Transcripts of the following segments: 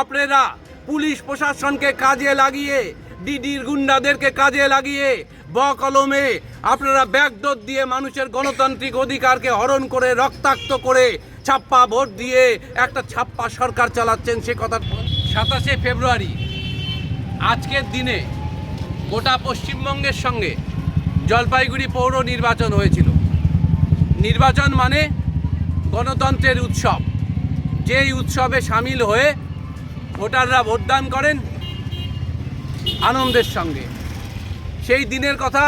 আপনারা পুলিশ প্রশাসনকে কাজে লাগিয়ে, ডিডির গুন্ডাদেরকে কাজে লাগিয়ে ব কলমে আপনারা ব্যাগডোর দিয়ে মানুষের গণতান্ত্রিক অধিকারকে হরণ করে, রক্তাক্ত করে ছাপ্পা ভোট দিয়ে একটা ছাপ্পা সরকার চালাচ্ছেন, সে কথা সাতাশে ফেব্রুয়ারি। আজকের দিনে গোটা পশ্চিমবঙ্গের সঙ্গে জলপাইগুড়ি পৌর নির্বাচন হয়েছিল। নির্বাচন মানে গণতন্ত্রের উৎসব। যেই উৎসবে সামিল হয়ে ভোটাররা ভোটদান করেন আনন্দের সঙ্গে। সেই দিনের কথা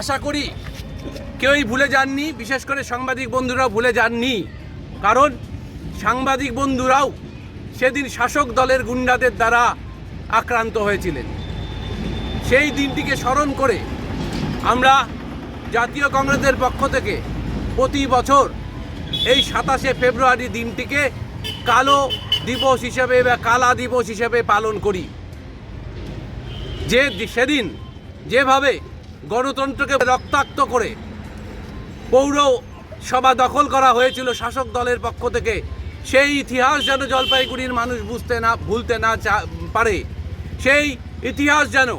আশা করি কেউই ভুলে যাননি, বিশেষ করে সাংবাদিক বন্ধুরাও ভুলে যাননি। কারণ সাংবাদিক বন্ধুরাও সেদিন শাসক দলের গুন্ডাদের দ্বারা আক্রান্ত হয়েছিলেন। সেই দিনটিকে স্মরণ করে আমরা জাতীয় কংগ্রেসের পক্ষ থেকে প্রতি বছর এই সাতাশে ফেব্রুয়ারি দিনটিকে কালো দিবস হিসেবে বা কালা দিবস হিসেবে পালন করি। যে সেদিন যেভাবে গণতন্ত্রকে রক্তাক্ত করে পৌর সভা দখল করা হয়েছিল শাসক দলের পক্ষ থেকে, সেই ইতিহাস যেন জলপাইগুড়ির মানুষ বুঝতে না, ভুলতে না পারে। সেই ইতিহাস যেন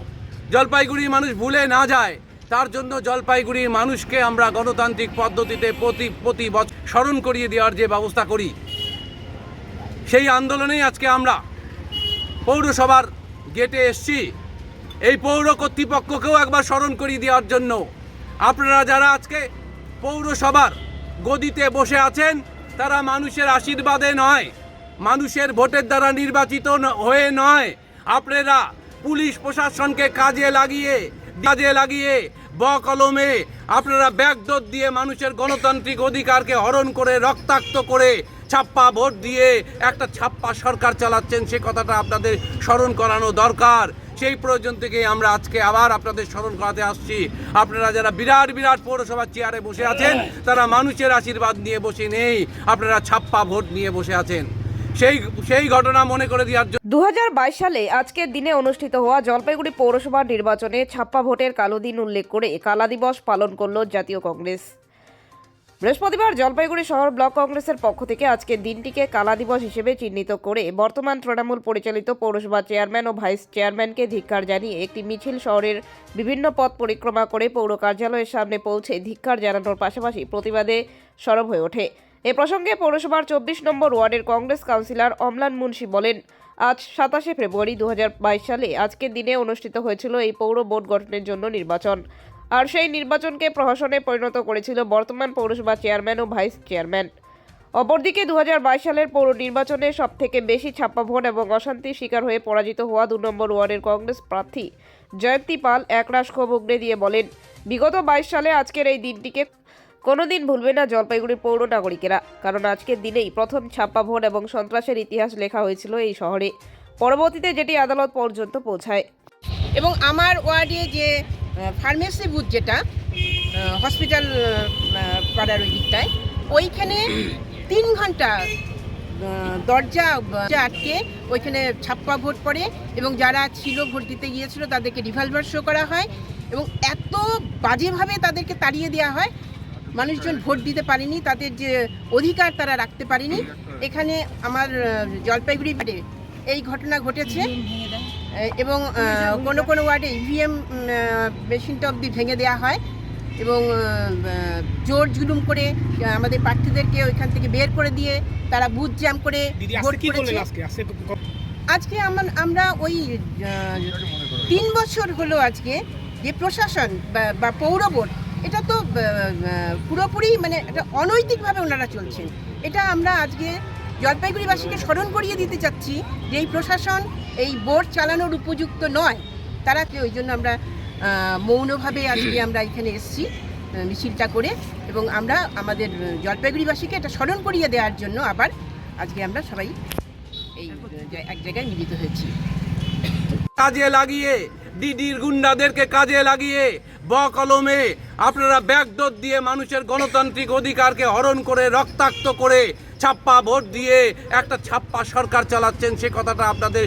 জলপাইগুড়ির মানুষ ভুলে না যায়, তার জন্য জলপাইগুড়ির মানুষকে আমরা গণতান্ত্রিক পদ্ধতিতে প্রতি প্রতি স্মরণ করিয়ে দেওয়ার যে ব্যবস্থা করি সেই আন্দোলনেই আজকে আমরা পৌরসভার গেটে এসছি। এই পৌর কর্তৃপক্ষকেও একবার স্মরণ করিয়ে দেওয়ার জন্য আপনারা যারা আজকে পৌরসভার গদিতে বসে আছেন, তারা মানুষের আশীর্বাদে নয়, মানুষের ভোটের দ্বারা নির্বাচিত হয়ে নয়। আপনারা পুলিশ প্রশাসনকে কাজে লাগিয়ে কাজে লাগিয়ে ব কলমে আপনারা ব্যাগদোর দিয়ে মানুষের গণতান্ত্রিক অধিকারকে হরণ করে, রক্তাক্ত করে ছাপ্পা ভোট দিয়ে একটা ছাপ্পা সরকার চালাচ্ছেন, সে কথাটা আপনাদের স্মরণ করানো দরকার। সেই প্রয়োজন থেকে আমরা আজকে আবার আপনাদের স্মরণ করাতে আসছি। আপনারা যারা বিরাট বিরাট পৌরসভার চেয়ারে বসে আছেন, তারা মানুষের আশীর্বাদ নিয়ে বসে নেই, আপনারা ছাপ্পা ভোট নিয়ে বসে আছেন। সেই সেই ঘটনা মনে করে দেওয়ার জন্য দু হাজার বাইশ সালে আজকের দিনে অনুষ্ঠিত হওয়া জলপাইগুড়ি পৌরসভা নির্বাচনে ছাপ্পা ভোটের কালো দিন উল্লেখ করে কালা দিবস পালন করল জাতীয় কংগ্রেস। বৃহস্পতিবার জলপাইগুড়ি শহর ব্লক কংগ্রেসের পক্ষ থেকে আজকের দিনটিকে কালা দিবস হিসেবে চিহ্নিত করে বর্তমান তৃণমূল পরিচালিত পৌরসভা চেয়ারম্যান ও ভাইস চেয়ারম্যানকে ধিক্কার জানিয়ে একটি মিছিল শহরের বিভিন্ন পথ পরিক্রমা করে পৌর কার্যালয়ের সামনে পৌঁছে ধিক্কার জানানোর পাশাপাশি প্রতিবাদে সরব হয়ে ওঠে। এ প্রসঙ্গে পৌরসভার চব্বিশ নম্বর ওয়ার্ডের কংগ্রেস কাউন্সিলর অমলান মুন্সি বলেন, আজ সাতাশে ফেব্রুয়ারি দু হাজার বাইশ সালে আজকের দিনে অনুষ্ঠিত হয়েছিল এই পৌর বোর্ড গঠনের জন্য নির্বাচন। আর সেই নির্বাচনকে প্রহসনে পরিণত করেছিল বর্তমান পৌরসভা চেয়ারম্যান ও ভাইস চেয়ারম্যান। অপরদিকে দু হাজার বাইশ সালের পৌর নির্বাচনে সবথেকে বেশি ছাপ্পা ভোট এবং অশান্তির শিকার হয়ে পরাজিত হওয়া দু নম্বর ওয়ার্ডের কংগ্রেস প্রার্থী জয়ন্তী পাল একরাশ ক্ষোভ উগড়ে দিয়ে বলেন, বিগত বাইশ সালে আজকের এই দিনটিকে কোনোদিন ভুলবে না জলপাইগুড়ির পৌর নাগরিকেরা, কারণ আজকের দিনেই প্রথম ছাপ্পা ভোট এবং সন্ত্রাসের ইতিহাস লেখা হয়েছিল এই শহরে। পরবর্তীতে যেটি আদালত পর্যন্ত পৌঁছায়। এবং আমার ওয়ার্ডে যে ফার্মেসি বুথ যেটা হসপিটাল পাড়ার ওই দিকটায়, ওইখানে তিন ঘণ্টা দরজা আটকে ওইখানে ছাপ্পা ভোট পড়ে এবং যারা ছিল ভোট দিতে গিয়েছিল তাদেরকে রিভলভার শো করা হয় এবং এত বাজেভাবে তাদেরকে তাড়িয়ে দেওয়া হয়, মানুষজন ভোট দিতে পারেনি, তাদের যে অধিকার তারা রাখতে পারেনি। এখানে আমার জলপাইগুড়ি এই ঘটনা ঘটেছে। এবং কোনো কোনো ওয়ার্ডে ইভিএম মেশিনটা অবধি ভেঙে দেওয়া হয় এবং জোর জুলুম করে আমাদের প্রার্থীদেরকে ওইখান থেকে বের করে দিয়ে তারা বুথ জ্যাম করে ভোট আজকে করেছে। আজকে? আমার আমরা ওই তিন বছর হলো আজকে যে প্রশাসন বা- বা পৌর বোর্ড এটা তো পুরোপুরি মানে এটা অনৈতিকভাবে ওনারা চলছেন। এটা আমরা আজকে জলপাইগুড়িবাসীকে স্মরণ করিয়ে দিতে চাচ্ছি যে এই প্রশাসন এই বোর্ড চালানোর উপযুক্ত নয়। তারা ওই জন্য আমরা মৌনভাবে আজকে আমরা এখানে এসেছি মিছিলটা করে এবং আমরা আমাদের জলপাইগুড়িবাসীকে এটা স্মরণ করিয়ে দেওয়ার জন্য আবার আজকে আমরা সবাই এই এক জায়গায় মিলিত হয়েছি। কাজে লাগিয়ে, ডিডির গুন্ডাদেরকে কাজে লাগিয়ে ব কলমে আপনারা ব্যাগডোর দিয়ে মানুষের গণতান্ত্রিক অধিকারকে হরণ করে, রক্তাক্ত করে ছাপ্পা ভোট দিয়ে একটা ছাপ্পা সরকার চালাচ্ছেন, সে কথাটা আপনাদের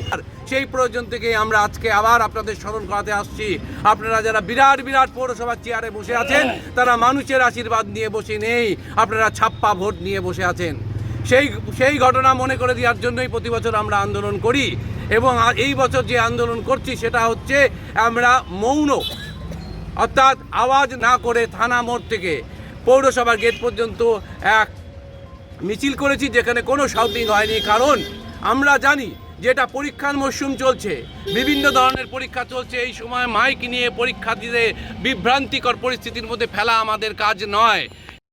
সেই প্রয়োজন থেকে আমরা আজকে আবার আপনাদের স্মরণ করাতে আসছি। আপনারা যারা বিরাট বিরাট পৌরসভার চেয়ারে বসে আছেন, তারা মানুষের আশীর্বাদ নিয়ে বসে নেই। আপনারা ছাপ্পা ভোট নিয়ে বসে আছেন। সেই সেই ঘটনা মনে করে দেওয়ার জন্যই প্রতি বছর আমরা আন্দোলন করি এবং এই বছর যে আন্দোলন করছি সেটা হচ্ছে আমরা মৌন, অর্থাৎ আওয়াজ না করে থানা মোড় থেকে পৌরসভার গেট পর্যন্ত এক মিছিল করেছি যেখানে কোনো শাউটিং হয়নি, কারণ আমরা জানি যেটা পরীক্ষার মরশুম চলছে। বিভিন্ন ধরনের পরীক্ষা চলছে। এই সময় মাইক নিয়ে পরীক্ষা দিতে বিভ্রান্তিকর পরিস্থিতির মধ্যে ফেলা আমাদের কাজ নয়।